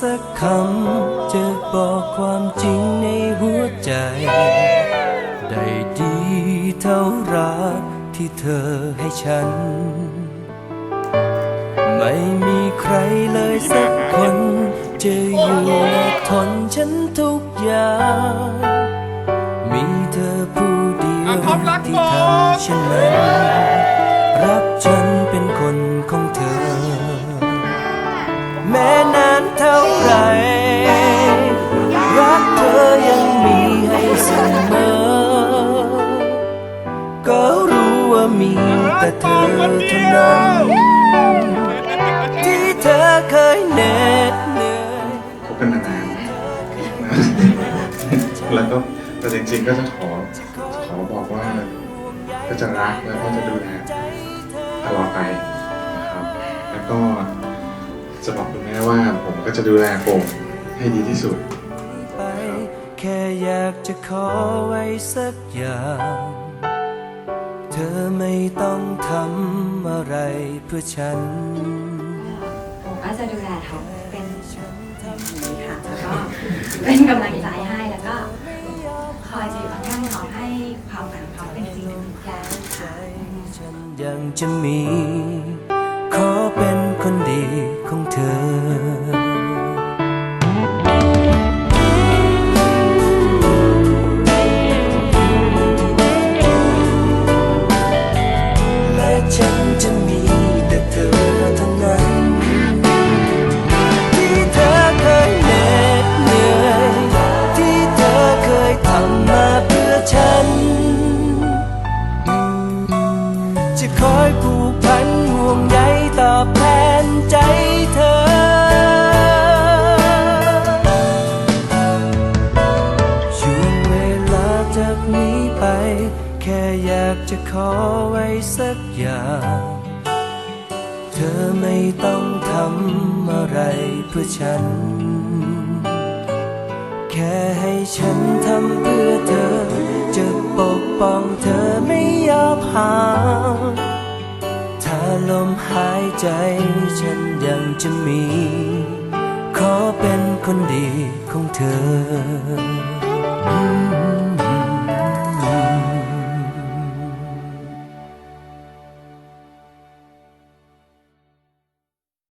สักคำจะบอกความจริงในหัวใจ ได้ดีเท่ารักที่เธอให้ฉัน ไม่มีใครเลยสักคน จะอยู่และทนฉันทุกอย่าง มีเธอผู้เดียวอะท็อปรักที่ผมทำฉันนั้นรับฉันเป็นคนของเธอ แม้นานเท่าไหรรักเธอยังมีให้เสมอ ก็รู้ว่ามีแต่เธอเท่านั้นที่เธอเคยเหน็ดเหนื่อยคบกันมานานะแล้วก็แต่จริงๆก็จะขอขอบอกว่าก็จะรักแล้วก็จะดูแลตลอดไปนะครับ แล้วก็ ก็จะดูแลผมให้ดีที่สุดไปแค่อยากจะขอไว้สักอย่าง เธอไม่ต้องทำอะไรเพื่อฉัน ผมก็จะดูแลเขาเป็นอย่างดีค่ะ แล้วก็เป็นกำลังใจให้ แล้วก็คอยจะอยู่ข้างๆเขาให้ความฝันของเขาเป็นจริงทุกอย่างค่ะฉันยังจะมี ขอเป็นคนดีของเธอ จะคอยผูกพันห่วงใยตอบแทนใจเธอ ช่วงเวลาจากนี้ไป แค่อยากจะขอไว้สักอย่าง เธอไม่ต้องทำอะไรเพื่อฉัน แค่ให้ฉันทำเพื่อเธอ จะปกป้องเธอไม่ยอมห่าง ลมหายใจฉันยังจะมี ขอเป็นคนดีของเธอ